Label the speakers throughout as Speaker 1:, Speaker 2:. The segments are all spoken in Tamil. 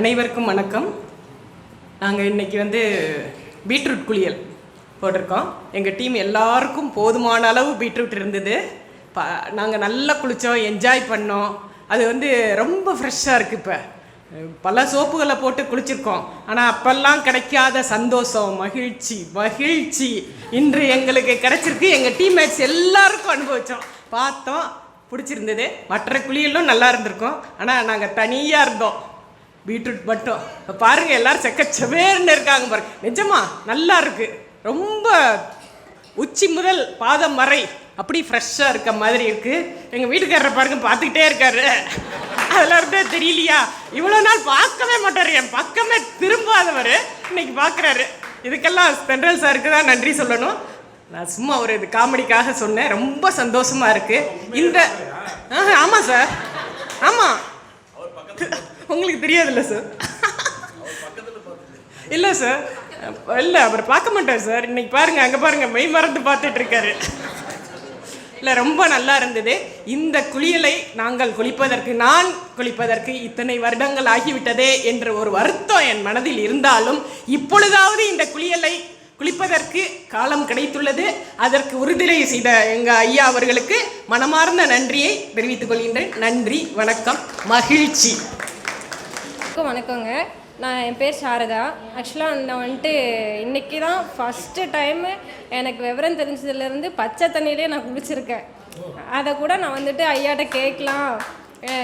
Speaker 1: அனைவருக்கும் வணக்கம். நாங்கள் இன்னைக்கு வந்து பீட்ரூட் குளியல் போட்டிருக்கோம். எங்கள் டீம் எல்லாருக்கும் போதுமான அளவு பீட்ரூட் இருந்தது. ப நாங்கள் நல்லா குளித்தோம் என்ஜாய் பண்ணோம். அது வந்து ரொம்ப ஃப்ரெஷ்ஷாக இருக்குது இப்போ. பல சோப்புகளை போட்டு குளிச்சிருக்கோம். ஆனால் அப்பெல்லாம் கிடைக்காத சந்தோஷம் மகிழ்ச்சி மகிழ்ச்சி இன்று எங்களுக்கு கிடைச்சிருக்கு. எங்கள் டீம்மேட்ஸ் எல்லாருக்கும் அனுபவித்தோம் பார்த்தோம் பிடிச்சிருந்தது. மற்ற குளியலும் நல்லா இருந்திருக்கும். ஆனால் நாங்கள் தனியாக இருந்தோம். பீட்ரூட் மட்டும் பாருங்கள் பாருங்க எல்லாரும் செக்க செவேர்னு இருக்காங்க பாருங்க. நிஜமா நல்லா இருக்கு. ரொம்ப உச்சி முதல் பாதம் வரை அப்படி ஃப்ரெஷ்ஷாக இருக்க மாதிரி இருக்குது எங்கள் வீட்டுக்காரரை பாருங்க பார்த்துக்கிட்டே இருக்காரு. அதெல்லாம் இருந்தே தெரியலையா? இவ்வளோ நாள் பார்க்கவே மாட்டார். என் பக்கமே திரும்பாதவர். இன்னைக்கு பார்க்குறாரு. இதுக்கெல்லாம் சென்ட்ரல் சாருக்கு தான் நன்றி சொல்லணும். நான் சும்மா ஒரு இது காமெடிக்காக சொன்னேன். ரொம்ப சந்தோஷமாக இருக்குது இந்த ஆமாம் ஆமா சார். ஆமாம் உங்களுக்கு தெரியாதுல்ல சார் இல்லை சார் இல்லை அவர் பார்க்க மாட்டார் சார் இன்னைக்கு பாருங்க அங்கே பாருங்க மெய் மறந்து பார்த்துட்டு இருக்காரு. இல்லை ரொம்ப நல்லா இருந்தது. இந்த குளியலை நாங்கள் குளிப்பதற்கு நான் குளிப்பதற்கு இத்தனை வருடங்கள் ஆகிவிட்டதே என்ற ஒரு வருத்தம் என் மனதில் இருந்தாலும் இப்பொழுதாவது இந்த குளியலை குளிப்பதற்கு காலம் கிடைத்துள்ளது. அதற்கு உறுதிலை செய்த எங்கள் ஐயா அவர்களுக்கு மனமார்ந்த நன்றியை தெரிவித்துக் கொள்கின்றேன். நன்றி வணக்கம் மகிழ்ச்சி.
Speaker 2: வணக்கங்க. நான் என் பேர் சாரதா. ஆக்சுவலாக நான் வந்துட்டு இன்றைக்கி தான் ஃபஸ்ட்டு டைமு எனக்கு விவரம் தெரிஞ்சதுலேருந்து பச்சை தண்ணியிலே நான் குளிச்சிருக்கேன். அதை கூட நான் வந்துட்டு ஐயாட்ட கேட்கலாம்.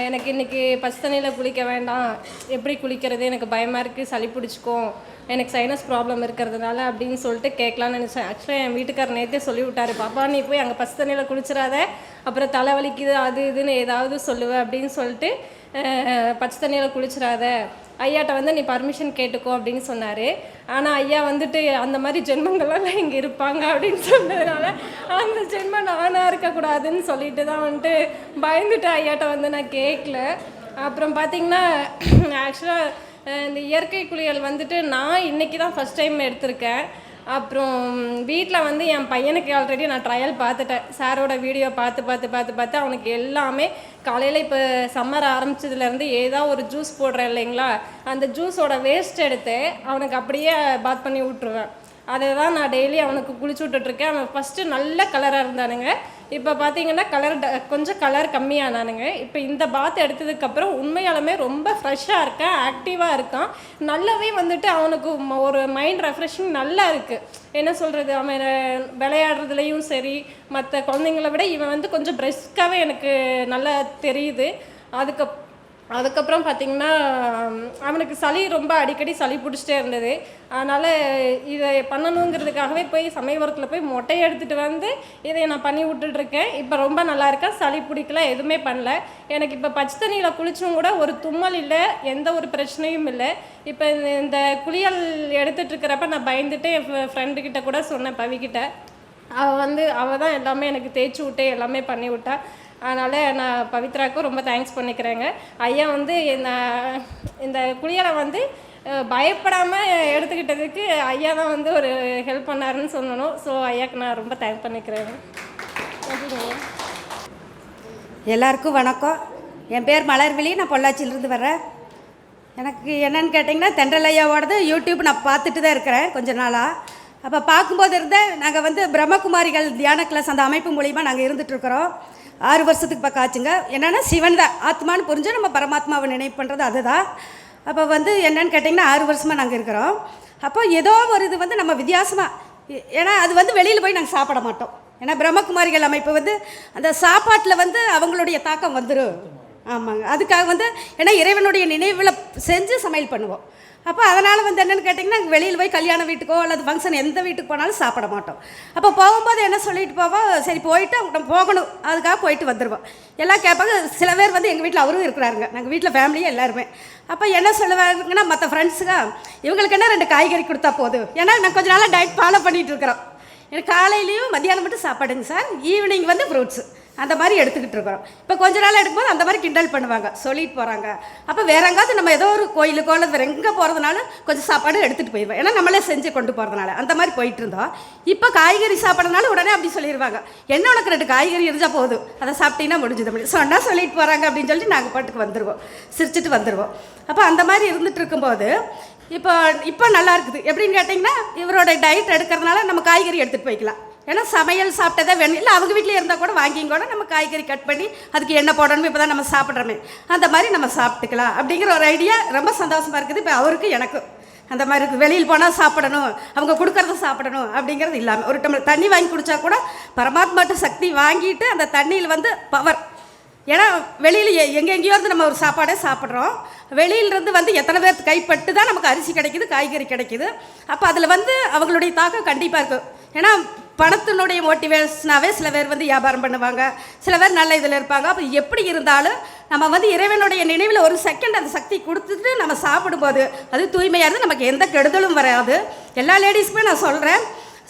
Speaker 2: எனக்கு இன்றைக்கி பச்சை தண்ணியில் குளிக்க வேண்டாம். எப்படி குளிக்கிறது? எனக்கு பயமாக இருக்குது சளி பிடிச்சிக்கும் எனக்கு சைனஸ் ப்ராப்ளம் இருக்கிறதுனால அப்படின்னு சொல்லிட்டு கேட்கலான்னு நினச்சேன். ஆக்சுவலாக என் வீட்டுக்காரர் நேற்றே சொல்லி விட்டாரு பாப்பா நீ போய் அங்கே பச்சை தண்ணியில் குளிச்சிடாத. அப்புறம் தலைவலிக்குது அது இதுன்னு ஏதாவது சொல்லுவேன் அப்படின்னு சொல்லிட்டு பச்சை தண்ணியில் குளிச்சிடாத ஐயாட்ட வந்து நீ பர்மிஷன் கேட்டுக்கோ அப்படின்னு சொன்னார். ஆனால் ஐயா வந்துட்டு அந்த மாதிரி ஜென்மங்கள்லாம் இங்கே இருப்பாங்க அப்படின்னு சொன்னதுனால அந்த ஜென்மம் நானாக இருக்கக்கூடாதுன்னு சொல்லிட்டு தான் வந்துட்டு பயந்துட்டு ஐயாட்ட வந்து நான் கேட்கல. அப்புறம் பார்த்தீங்கன்னா ஆக்சுவலாக இந்த இயற்கை குளியல் வந்துட்டு நான் இன்றைக்கி தான் ஃபஸ்ட் டைம் எடுத்திருக்கேன். அப்புறம் வீட்டில் வந்து என் பையனுக்கு ஆல்ரெடி நான் ட்ரையல் பார்த்துட்டேன். சாரோட வீடியோ பார்த்து பார்த்து பார்த்து பார்த்து அவனுக்கு எல்லாமே காலையில் இப்போ சம்மர் ஆரம்பிச்சதுலேருந்து ஏதோ ஒரு ஜூஸ் போடுறேன் இல்லைங்களா? அந்த ஜூஸோட வேஸ்ட் எடுத்து அவனுக்கு அப்படியே பாத் பண்ணி விட்ருவேன் அதை தான் நான் டெய்லி அவனுக்கு குளிச்சு விட்டுட்ருக்கேன் அவன் ஃபஸ்ட்டு நல்ல கலராக இருந்தானுங்க. இப்போ பார்த்தீங்கன்னா கலர் கொஞ்சம் கலர் கம்மியானானுங்க. இப்போ இந்த பாத் எடுத்ததுக்கப்புறம் உண்மையாலுமே ரொம்ப ஃப்ரெஷ்ஷாக இருக்கான் ஆக்டிவாக இருக்கான். நல்லாவே வந்துட்டு அவனுக்கு ம- ஒரு மைண்ட் ரெஃப்ரெஷிங் நல்லா இருக்குது என்ன சொல்கிறது அவன் விளையாடுறதுலேயும் சரி மற்ற குழந்தைங்கள விட இவன் வந்து கொஞ்சம் பிரெஸ்க்காகவே எனக்கு நல்லா தெரியுது. அதுக்கு அதுக்கப்புறம் பார்த்திங்கன்னா அவனுக்கு சளி ரொம்ப அடிக்கடி சளி பிடிச்சிட்டே இருந்தது. அதனால் இதை பண்ணணுங்கிறதுக்காகவே போய் சமயபுரத்தில் போய் மொட்டையை எடுத்துகிட்டு வந்து இதை நான் பண்ணி விட்டுட்ருக்கேன். இப்போ ரொம்ப நல்லா இருக்கேன் சளி பிடிக்கல எதுவுமே பண்ணல. எனக்கு இப்போ பச்சை தண்ணியில் குளிச்சும் கூட ஒரு தும்மல் இல்லை எந்த ஒரு பிரச்சனையும் இல்லை. இப்போ இந்த- இந்த குளியல் எடுத்துகிட்ருக்கிறப்ப நான் பயந்துட்டு என் ஃப்ரெண்டுக்கிட்ட கூட சொன்னேன் பவிக்கிட்ட. அவள் வந்து அவள் தான் எல்லாமே எனக்கு தேய்ச்சி விட்டு எல்லாமே பண்ணி விட்டா. அதனால் நான் பவித்ராவுக்கும் ரொம்ப தேங்க்ஸ் பண்ணிக்கிறேங்க. ஐயா வந்து இந்த இந்த குளியலை வந்து பயப்படாமல் எடுத்துக்கிட்டதுக்கு ஐயா தான் வந்து ஒரு ஹெல்ப் பண்ணாருன்னு சொல்லணும். ஸோ ஐயாக்கு நான் ரொம்ப தேங்க் பண்ணிக்கிறேங்க.
Speaker 3: எல்லாருக்கும் வணக்கம். என் பேர் மலர்விழி நான் பொள்ளாச்சியிலிருந்து வர்றேன். எனக்கு என்னன்னு கேட்டிங்கன்னா தென்றல் ஐயாவோடது யூடியூப் நான் பார்த்துட்டு தான் இருக்கிறேன் கொஞ்ச நாளாக அப்போ பார்க்கும்போது இருந்தே நாங்கள் வந்து பிரம்மகுமாரிகள் தியான கிளாஸ் அந்த அமைப்பு மூலிமா நாங்கள் இருந்துகிட்ருக்குறோம் ஆறு வருஷத்துக்கு பக்கம் ஆச்சுங்க. என்னென்னா சிவன் தான். ஆத்மான்னு புரிஞ்சு நம்ம பரமாத்மாவை நினைவு பண்ணுறது அதுதான். அப்போ வந்து என்னன்னு கேட்டிங்கன்னா ஆறு வருஷமாக நாங்கள் இருக்கிறோம். அப்போ ஏதோ ஒரு இது வந்து நம்ம வித்தியாசமாக ஏன்னா அது வந்து வெளியில் போய் நாங்கள் சாப்பிட மாட்டோம். ஏன்னா பிரம்மகுமாரிகள் அமைப்பு வந்து அந்த சாப்பாட்டில் வந்து அவங்களுடைய தாக்கம் வந்துடும் ஆமாங்க. அதுக்காக வந்து ஏன்னா இறைவனுடைய நினைவில் செஞ்சு சமையல் பண்ணுவோம். அப்போ அதனால் வந்து என்னென்னு கேட்டிங்கன்னா வெளியில் போய் கல்யாண வீட்டுக்கோ அல்லது ஃபங்க்ஷன் எந்த வீட்டுக்கு போனாலும் சாப்பிட மாட்டோம். அப்போ போகும்போது என்ன சொல்லிட்டு போவோம்? சரி போயிட்டு நம்ம போகணும். அதுக்காக போயிட்டு வந்துடுவோம் எல்லாம் கேட்பாங்க. சில பேர் வந்து எங்கள் வீட்டில் அவரும் இருக்கிறாருங்க. நாங்கள் வீட்டில் ஃபேமிலியே எல்லாருமே. அப்போ என்ன சொல்லுவாங்கன்னா மற்ற ஃப்ரெண்ட்ஸுங்க இவங்களுக்கு என்ன ரெண்டு காய்கறி கொடுத்தா போதும்? ஏன்னா நான் கொஞ்ச நாளாக டயட் ஃபாலோ பண்ணிகிட்டு இருக்கிறோம். எனக்கு காலையிலையும் மத்தியானம் மட்டும் சாப்பாடுங்க சார். ஈவினிங் வந்து ஃப்ரூட்ஸு அந்த மாதிரி எடுத்துக்கிட்டு இருக்கிறோம். இப்போ கொஞ்ச நாள் எடுக்கும்போது அந்த மாதிரி கிண்டல் பண்ணுவாங்க. சொல்லிட்டு போகிறாங்க அப்போ வேற எங்காவது நம்ம ஏதோ ஒரு கோயிலுக்கோ அல்லது வேறு எங்கே போகிறதுனால கொஞ்சம் சாப்பாடு எடுத்துகிட்டு போயிடுவோம். ஏன்னா நம்மளே செஞ்சு கொண்டு போகிறதுனால அந்த மாதிரி போயிட்டு இருந்தோம். இப்போ காய்கறி சாப்பிட்றதுனால உடனே அப்படி சொல்லிடுவாங்க என்ன உனக்கு ரெண்டு காய்கறி இருந்தால் போதும். அதை சாப்பிட்டீங்கன்னா முடிஞ்சது. அப்படி சொன்னால் சொல்லிட்டு போகிறாங்க அப்படின்னு சொல்லிட்டு நாங்கள் பாட்டுக்கு வந்துடுவோம் சிரிச்சிட்டு வந்துடுவோம் அப்போ அந்த மாதிரி இருந்துகிட்டு இருக்கும்போது இப்போ இப்போ நல்லா இருக்குது. எப்படின்னு கேட்டிங்கன்னா இவரோட டயட் எடுக்கிறதுனால நம்ம காய்கறி எடுத்துகிட்டு போய்க்கலாம். ஏன்னா சமையல் சாப்பிட்டதே வேணும். இல்லை அவங்க வீட்டில் இருந்தால் கூட வாங்கிங்க கூட நம்ம காய்கறி கட் பண்ணி அதுக்கு எண்ணெய் போடணும் இப்போ தான் நம்ம சாப்பிட்றோமே. அந்த மாதிரி நம்ம சாப்பிட்டுக்கலாம். அப்படிங்கிற ஒரு ஐடியா ரொம்ப சந்தோஷமாக இருக்குது. இப்போ அவருக்கு எனக்கும். அந்த மாதிரி இருக்குது வெளியில் போனால் சாப்பிடணும். அவங்க கொடுக்குறத சாப்பிடணும் அப்படிங்கிறது இல்லாமல் ஒரு டம்ளர் தண்ணி வாங்கி குடித்தா கூட பரமாத்மாட்ட சக்தி வாங்கிட்டு அந்த தண்ணியில் வந்து பவர் ஏன்னா வெளியில் எங்கெங்கேயோ இருந்து நம்ம ஒரு சாப்பாடே சாப்பிட்றோம். வெளியிலிருந்து வந்து எத்தனை பேர் கைப்பட்டு தான் நமக்கு அரிசி கிடைக்குது காய்கறி கிடைக்குது. அப்போ அதில் வந்து அவங்களுடைய தாக்கம் கண்டிப்பாக இருக்கும் ஏன்னா பணத்தினுடைய மோட்டிவேஷனாகவே சில பேர் வந்து வியாபாரம் பண்ணுவாங்க. சில பேர் நல்ல இதில் இருப்பாங்க. அப்போ எப்படி இருந்தாலும் நம்ம வந்து இறைவனுடைய நினைவில் ஒரு செகண்ட் அந்த சக்தி கொடுத்துட்டு நம்ம சாப்பிடும்போது அது தூய்மையாக இருந்து நமக்கு எந்த கெடுதலும் வராது. எல்லா லேடிஸுமே நான் சொல்கிறேன்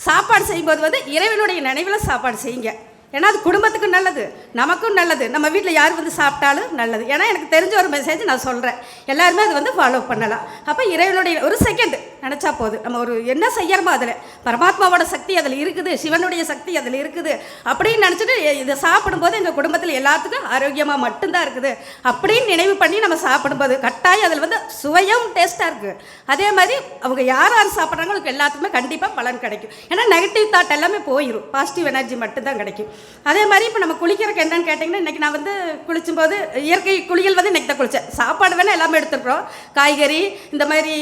Speaker 3: சாப்பாடு செய்யும்போது வந்து இறைவனுடைய நினைவில் சாப்பாடு செய்யுங்க. ஏன்னா அது குடும்பத்துக்கும் நல்லது. நமக்கும் நல்லது. நம்ம வீட்டில் யார் வந்து சாப்பிட்டாலும் நல்லது. ஏன்னா எனக்கு தெரிஞ்ச ஒரு மெசேஜ் நான் சொல்கிறேன் எல்லாருமே அது வந்து ஃபாலோ பண்ணலாம். அப்போ இறைவனுடைய ஒரு செகண்ட் நினச்சா போதும் நம்ம ஒரு என்ன செய்யறமோ அதில். பரமாத்மாவோட சக்தி அதில் இருக்குது சிவனுடைய சக்தி அதில் இருக்குது அப்படின்னு நினச்சிட்டு இதை சாப்பிடும்போது எங்கள் குடும்பத்தில் எல்லாத்துக்கும் ஆரோக்கியமாக மட்டும்தான் இருக்குது. அப்படின்னு நினைவு பண்ணி நம்ம சாப்பிடும்போது கட்டாயம் அதில் வந்து சுவையும் டேஸ்ட்டாக இருக்குது அதே மாதிரி அவங்க யார் யார் சாப்பிட்றாங்களோ அவங்களுக்கு எல்லாத்துக்குமே கண்டிப்பாக பலன் கிடைக்கும். ஏன்னா நெகட்டிவ் தாட் எல்லாமே போயிடும் பாசிட்டிவ் எனர்ஜி மட்டும்தான் கிடைக்கும். அதே மாதிரி இப்போ நம்ம குளிக்கிறதுக்கு என்னன்னு கேட்டிங்கன்னா இன்றைக்கி நான் வந்து குளிக்கும்போது இயற்கை குளியல் வந்து இன்றைக்கி தான் குளித்தேன் சாப்பாடு வேணால் எல்லாமே எடுத்துருக்குறோம். காய்கறி இந்த மாதிரி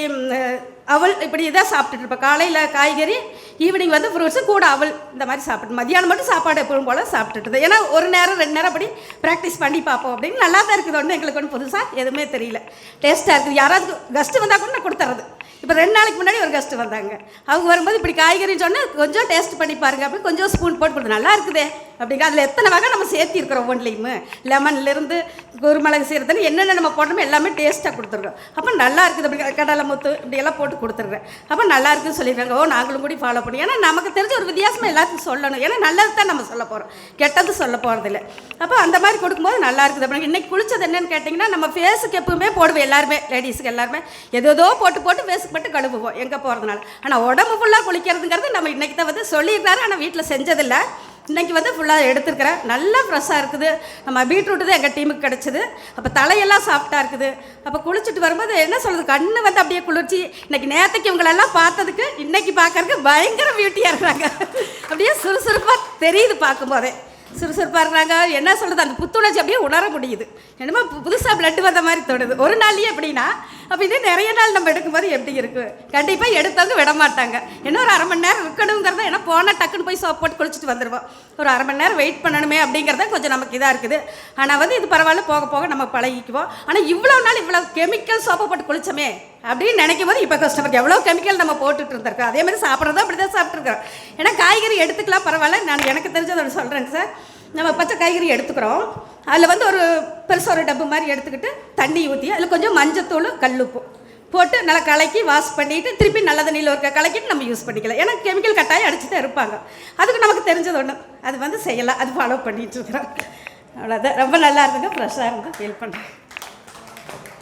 Speaker 3: அவள் இப்படி இதாக சாப்பிட்டுட்டு இருப்பேன் காலையில் காய்கறி ஈவினிங் வந்து ஃப்ரூட்ஸு கூட அவள் இந்த மாதிரி சாப்பிட்டு மதியானம் மட்டும் சாப்பாடு எப்பவும் போல் சாப்பிட்டுட்டு இருந்தேன். ஏன்னா ஒரு நேரம் ரெண்டு நேரம் அப்படி ப்ராக்டிஸ் பண்ணி பார்ப்போம் அப்படின்னு. நல்லா தான் இருக்குது ஒன்று எங்களுக்கு ஒன்றும் புதுசாக எதுவுமே தெரியல. டேஸ்ட்டாக இருக்குது. யாராவது கஸ்ட்டு வந்தால் கூட நான் கொடுத்துறது இப்போ ரெண்டு நாளைக்கு முன்னாடி ஒரு கஸ்ட்டு வந்தாங்க. அவங்க வரும்போது இப்படி காய்கறின்னு சொன்னால் கொஞ்சம் டேஸ்ட் பண்ணி பாருங்க அப்படி கொஞ்சம் ஸ்பூன் போட்டு கொடுத்து நல்லா இருக்குதே அப்படிங்க. அதில் எத்தனை வகை நம்ம சேர்த்திருக்கிறோம் ஒவ்வொன்றிலையுமே. லெமன்லேருந்து குருமிளகு செய்கிறதுன்னு என்னென்ன நம்ம போடணுமோ எல்லாமே டேஸ்ட்டாக கொடுத்துருக்கோம் அப்போ நல்லா இருக்குது அப்படி கடலை முத்து இப்படியெல்லாம் போட்டு கொடுத்துட்றேன். அப்போ நல்லா இருக்குன்னு சொல்லியிருக்காங்க. ஓ நாங்களும் கூட ஃபாலோ பண்ணி. ஏன்னா நமக்கு தெரிஞ்ச ஒரு வித்தியாசமாக எல்லாத்துக்கும் சொல்லணும். ஏன்னா நல்லது தான் நம்ம சொல்ல போகிறோம் கெட்டது சொல்ல போகிறதில்ல அப்போ அந்த மாதிரி கொடுக்கும்போது நல்லா இருக்குது அப்படி இன்னைக்கு குளிச்சது என்னன்னு கேட்டிங்கன்னா நம்ம ஃபேஸுக்கு எப்பவுமே போடுவோம் எல்லாருமே லேடிஸுக்கு எல்லாருமே. ஏதோ போட்டு போட்டு ஃபேஸுக்கு கஷ்டப்பட்டு கழுவுவோம். எங்கே போகிறதுனால ஆனால் உடம்பு ஃபுல்லாக குளிக்கிறதுங்கிறது நம்ம இன்றைக்கி தான் வந்து சொல்லியிருக்காரு. ஆனால் வீட்டில் செஞ்சதில்லை. இன்றைக்கி வந்து ஃபுல்லாக எடுத்துருக்கிறேன். நல்லா ஃப்ரெஷ்ஷாக இருக்குது. நம்ம பீட்ரூட்டு தான் எங்கள் டீமுக்கு கிடச்சிது. அப்போ தலையெல்லாம் சாஃப்டாக இருக்குது. அப்போ குளிச்சுட்டு வரும்போது என்ன சொல்கிறது கண்ணு வந்து அப்படியே குளிர்ச்சி. இன்னைக்கு நேற்றுக்கு இவங்களெல்லாம் பார்த்ததுக்கு இன்றைக்கி பார்க்கறதுக்கு பயங்கர பியூட்டியாக இருக்கிறாங்க. அப்படியே சுறுசுறுப்பாக தெரியுது பார்க்கும்போதே. சுறுசுறுப்பாக இருக்கிறாங்க. என்ன சொல்கிறது அந்த புத்துணர்ச்சி அப்படியே உணர முடியுது. என்னமோ புதுசாக பிளட் வந்த மாதிரி தோணுது. ஒரு நாள்லேயே எப்படின்னா அப்போ இதே நிறைய நாள் நம்ம எடுக்கும்போது எப்படி இருக்குது கண்டிப்பாக எடுத்தவங்க விட மாட்டாங்க இன்னும் ஒரு அரை மணி நேரம் இருக்கணுங்கிறத ஏன்னா போனால் டக்குன்னு போய் சோப் போட்டு குளிச்சுட்டு வந்துடுவோம் ஒரு அரை மணி நேரம் வெயிட் பண்ணணுமே அப்படிங்கிறத கொஞ்சம் நமக்கு இதாக இருக்குது. ஆனால் வந்து இது பரவாயில்ல போக போக நம்ம பழகிக்குவோம். ஆனால் இவ்வளோ நாள் இவ்வளோ கெமிக்கல் சோப்பை போட்டு குளிச்சோமே அப்படின்னு நினைக்கும் போது இப்போ கஷ்டப்பட்டு எவ்வளோ கெமிக்கல் நம்ம போட்டுட்டு இருந்திருக்கோம். அதே மாதிரி சாப்பிட்றதும் அப்படி தான் சாப்பிட்ருக்கோம் ஏன்னா காய்கறி எடுத்துக்கலாம் பரவாயில்ல. நான் எனக்கு தெரிஞ்சதை சொல்கிறேங்க சார். நம்ம பச்சை காய்கறி எடுத்துக்கிறோம். அதில் வந்து ஒரு பெருசாக ஒரு டப்பு மாதிரி எடுத்துக்கிட்டு தண்ணி ஊற்றி அதில் கொஞ்சம் மஞ்சத்தூள் கல்லுப்பு போட்டு நல்லா கலக்கி வாஷ் பண்ணிவிட்டு திருப்பி நல்ல தண்ணியில் ஒரு கலக்கிட்டு நம்ம யூஸ் பண்ணிக்கலாம். ஏன்னா கெமிக்கல் கட்டாயம் அடிச்சு தான் இருப்பாங்க. அதுக்கு நமக்கு தெரிஞ்சது ஒன்று அது வந்து செய்யலாம் அது ஃபாலோ பண்ணிகிட்ருக்குறோம் இருக்கிறோம் அவ்வளோதான் ரொம்ப நல்லா இருந்துங்க ஃப்ரெஷ்ஷாக இருந்து ஃபீல் பண்ணுறேன்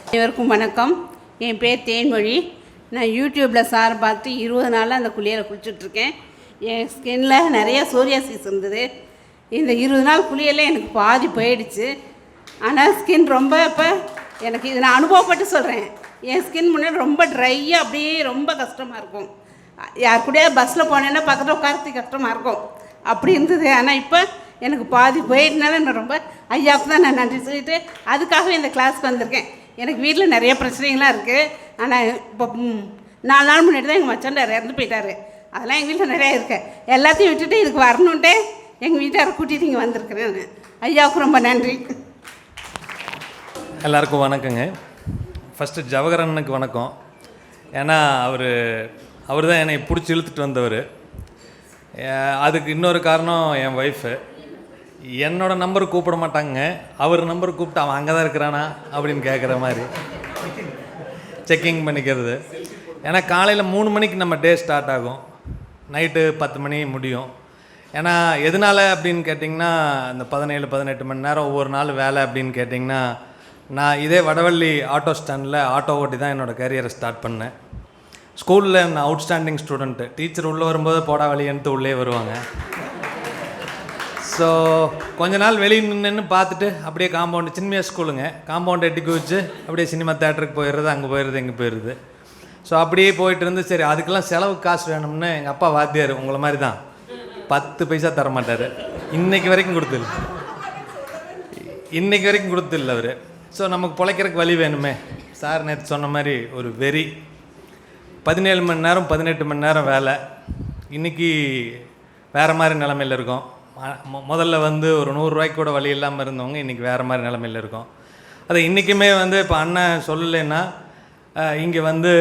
Speaker 4: அனைவருக்கும் வணக்கம். என் பேர் தேன்மொழி. நான் யூடியூப்பில் சார் பார்த்து இருபது நாளாக அந்த குளியலை குளிச்சுட்ருக்கேன் என் ஸ்கின்னில் நிறைய சோரியாசிஸ் இருந்தது. இந்த இருபது நாள் குளியலே எனக்கு பாதி போயிடுச்சு. ஆனால் ஸ்கின் ரொம்ப இப்போ எனக்கு இது நான் அனுபவப்பட்டு சொல்கிறேன் என் ஸ்கின் முன்னாடி ரொம்ப ட்ரையாக அப்படியே ரொம்ப கஷ்டமாக இருக்கும். யார் கூடயா பஸ்ஸில் போனேன்னா பக்கத்தில் உட்காரத்து கஷ்டமாக இருக்கும். அப்படி இருந்தது. ஆனால் இப்போ எனக்கு பாதி போயிட்டனால நான் ரொம்ப ஐயாவுக்கு தான் நான் நன்றி சொல்லிட்டு அதுக்காகவே இந்த கிளாஸ்க்கு வந்திருக்கேன். எனக்கு வீட்டில் நிறைய பிரச்சனைகள்லாம் இருக்குது ஆனால் இப்போ நாலு நாள் முன்னாடி தான் எங்கள் மச்சாண்டார் இறந்து போயிட்டார். அதெல்லாம் எங்கள் வீட்டில் நிறையா இருக்கு. எல்லாத்தையும் விட்டுட்டு இதுக்கு வரணுன்ட்டே எங்கள் வீட்டாரை கூட்டிகிட்டு இங்கே வந்திருக்கிறேன் ஐயாவுக்கு ரொம்ப நன்றி.
Speaker 5: எல்லாருக்கும் வணக்கங்க. ஃபஸ்ட்டு ஜவஹரனுக்கு வணக்கம். ஏன்னா அவர் அவர் தான் என்னை பிடிச்சி இழுத்துட்டு வந்தவர். அதுக்கு இன்னொரு காரணம் என் ஒய்ஃபு என்னோடய நம்பர் கூப்பிட மாட்டாங்க. அவர் நம்பர் கூப்பிட்டு அவன் அங்கே தான் இருக்கிறானா அப்படின்னு கேட்குற மாதிரி. செக்கிங் பண்ணிக்கிறது. ஏன்னா காலையில் மூணு மணிக்கு நம்ம டே ஸ்டார்ட் ஆகும். நைட்டு பத்து மணி முடியும். ஏன்னா எதனால அப்படின்னு கேட்டிங்கன்னா இந்த பதினேழு பதினெட்டு மணி நேரம் ஒவ்வொரு நாள் வேலை அப்படின்னு கேட்டிங்கன்னா நான் இதே வடவள்ளி ஆட்டோ ஸ்டாண்டில் ஆட்டோ ஓட்டி தான் என்னோடய கரியரை ஸ்டார்ட் பண்ணேன். ஸ்கூலில் நான் அவுட்ஸ்டாண்டிங் ஸ்டூடெண்ட்டு டீச்சர் உள்ளே வரும்போது போடா வழியன்ட்டு உள்ளே வருவாங்க. ஸோ கொஞ்ச நாள் வெளியே நின்று பார்த்துட்டு அப்படியே காம்பவுண்டு சின்மையாக ஸ்கூலுங்க. காம்பவுண்ட் எட்டி குதிச்சு அப்படியே சினிமா தேட்டருக்கு போயிடுறது அங்கே போயிடுறது இங்கே போயிடுது ஸோ அப்படியே போயிட்டு இருந்து சரி அதுக்கெல்லாம் செலவு காசு வேணும்னு எங்கள் அப்பா வாத்தியார் உங்களை மாதிரி தான். பத்து பைசா தர மாட்டார் இன்னைக்கு வரைக்கும் கொடுத்துல இன்னைக்கு வரைக்கும் கொடுத்துல அவர். ஸோ நமக்கு பிழைக்கிறதுக்கு வழி வேணுமே. சார் நேற்று சொன்ன மாதிரி ஒரு வெறி. பதினேழு மணி நேரம் பதினெட்டு மணி நேரம் வேலை. இன்றைக்கி வேறு மாதிரி நிலமையில் இருக்கோம். முதல்ல வந்து ஒரு நூறுரூவாய்க்கு கூட வழி இல்லாமல் இருந்தவங்க இன்றைக்கி வேறு மாதிரி நிலமையில் இருக்கோம். அது இன்றைக்குமே வந்து இப்போ அண்ணன் சொல்லலைன்னா இங்கே வந்து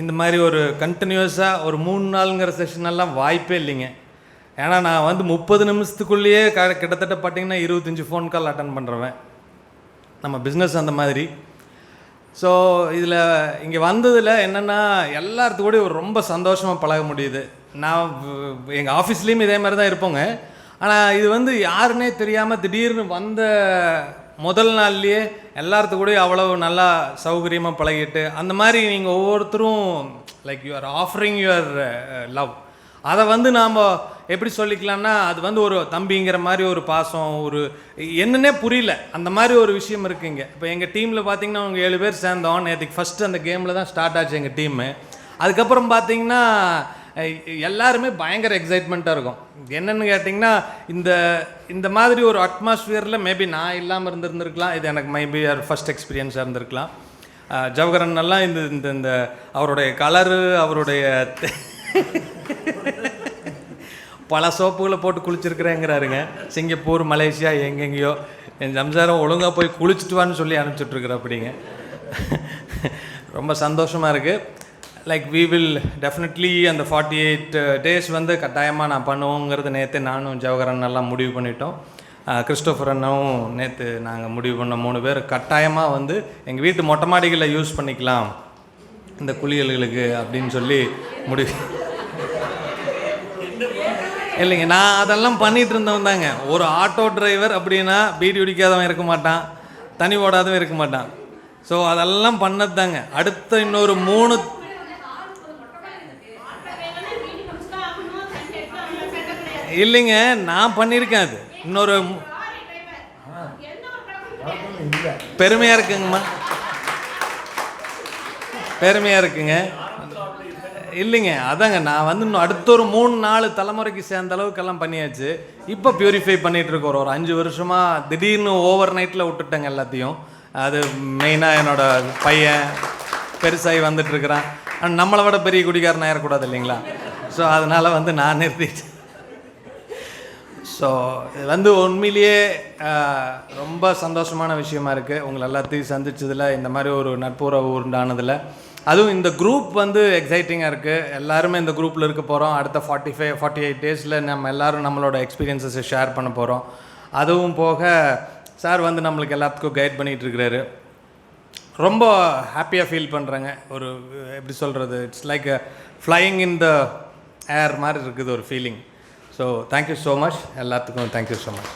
Speaker 5: இந்த மாதிரி ஒரு கண்டினியூஸாக ஒரு மூணு நாளுங்கிற செஷன் எல்லாம் வாய்ப்பே இல்லைங்க. ஏன்னா நான் வந்து முப்பது நிமிஷத்துக்குள்ளேயே க கிட்டத்தட்ட பார்த்தீங்கன்னா இருபத்தஞ்சி ஃபோன் கால் அட்டன் பண்ணுறவன் நம்ம பிஸ்னஸ் அந்த மாதிரி. ஸோ இதில் இங்கே வந்ததில் என்னென்னா எல்லாத்துக்கு கூட ஒரு ரொம்ப சந்தோஷமாக பழக முடியுது. நான் எங்கள் ஆஃபீஸ்லேயும் இதே மாதிரி தான் இருப்போங்க. ஆனால் இது வந்து யாருன்னே தெரியாமல் திடீர்னு வந்த முதல் நாள்லேயே எல்லாத்துக்கு கூட அவ்வளவு நல்லா சௌகரியமாக பழகிட்டு அந்த மாதிரி நீங்கள் ஒவ்வொருத்தரும் like you are offering your love அதை வந்து நாம் எப்படி சொல்லிக்கலாம்னா அது வந்து ஒரு தம்பிங்கிற மாதிரி ஒரு பாசம் ஒரு என்னன்னே புரியல. அந்த மாதிரி ஒரு விஷயம் இருக்குங்க இப்போ எங்கள் டீமில் பார்த்தீங்கன்னா அவங்க ஏழு பேர் சேர்ந்தோம். நேற்றுக்கு ஃபஸ்ட்டு அந்த கேமில் தான் ஸ்டார்ட் ஆச்சு எங்கள் டீமு அதுக்கப்புறம் பார்த்தீங்கன்னா எல்லாருமே பயங்கர எக்ஸைட்மெண்ட்டாக இருக்கும். என்னென்னு கேட்டிங்கன்னா இந்த இந்த மாதிரி ஒரு அட்மாஸ்ஃபியரில் மேபி நான் இல்லாமல் இருந்திருந்திருக்கலாம். இது எனக்கு மேபி ஃபஸ்ட் எக்ஸ்பீரியன்ஸாக இருந்திருக்கலாம். ஜவஹரன் எல்லாம் இந்த இந்த இந்த அவருடைய கலரு அவருடைய பல சோப்புகளை போட்டு குளிச்சிருக்கிறேங்கிறாருங்க. சிங்கப்பூர் மலேசியா எங்கெங்கேயோ. என் சம்சாரம் ஒழுங்காக போய் குளிச்சுட்டு வான்னு சொல்லி அனுப்பிச்சுட்ருக்குற அப்படிங்க ரொம்ப சந்தோஷமாக இருக்குது லைக் வி வில் டெஃபினெட்லி அந்த ஃபார்ட்டி எயிட் டேஸ் வந்து கட்டாயமாக நான் பண்ணுவோங்கிறது நேற்று நானும் ஜவஹரன் எல்லாம் முடிவு பண்ணிட்டோம். கிறிஸ்டோஃபர் அண்ணாவும் நேற்று நாங்கள் முடிவு பண்ண மூணு பேர் கட்டாயமாக வந்து எங்கள் வீட்டு மொட்டை மாடிகளில் யூஸ் பண்ணிக்கலாம். இந்த குளியல்களுக்கு அப்படின்னு சொல்லி முடிவு இல்லைங்க நான் அதெல்லாம் பண்ணிட்டு இருந்தவன் தாங்க. ஒரு ஆட்டோ டிரைவர் அப்படின்னா பீடி பிடிக்காதவன் இருக்க மாட்டான். தனி ஓடாதவன் இருக்க மாட்டான். ஸோ அதெல்லாம் பண்ணது தாங்க. அடுத்த இன்னொரு மூணு இல்லைங்க நான் பண்ணியிருக்கேன் அது. இன்னொரு பெருமையாக இருக்குங்கம்மா. பெருமையாக இருக்குங்க. இல்லைங்க அதாங்க நான் வந்து இன்னும் அடுத்த ஒரு மூணு நாலு தலைமுறைக்கு சேர்ந்த அளவுக்கெல்லாம் பண்ணியாச்சு. இப்போ பியூரிஃபை பண்ணிட்டு இருக்கோம் ஒரு ஒரு அஞ்சு வருஷமாக திடீர்னு ஓவர் நைட்டில் விட்டுட்டேங்க எல்லாத்தையும். அது மெயினாக என்னோட பையன் பெருசாகி வந்துட்டு இருக்கிறான். நம்மளை விட பெரிய குடிகாரன் ஆயிடக்கூடாது இல்லைங்களா? ஸோ அதனால் வந்து நான் நிறுத்திட்டேன். ஸோ இது வந்து உண்மையிலேயே ரொம்ப சந்தோஷமான விஷயமா இருக்குது உங்களை எல்லாத்தையும் சந்திச்சதில் இந்த மாதிரி ஒரு நட்புறவு உண்டானதில். அதுவும் இந்த குரூப் வந்து எக்ஸைட்டிங்காக இருக்குது எல்லாருமே இந்த குரூப்பில் இருக்க போகிறோம் அடுத்த ஃபார்ட்டி ஃபைவ் ஃபார்ட்டி எயிட் டேஸில் நம்ம எல்லாரும் நம்மளோட எக்ஸ்பீரியன்ஸஸை ஷேர் பண்ண போகிறோம் அதுவும் போக சார் வந்து நம்மளுக்கு எல்லாத்துக்கும் கைட் பண்ணிகிட்டு இருக்கிறாரு. ரொம்ப ஹாப்பியாக ஃபீல் பண்ணுறேங்க ஒரு எப்படி சொல்கிறது it's like flying in the air மாதிரி இருக்குது ஒரு feeling so thank you so much எல்லாத்துக்கும் தேங்க்யூ ஸோ மச்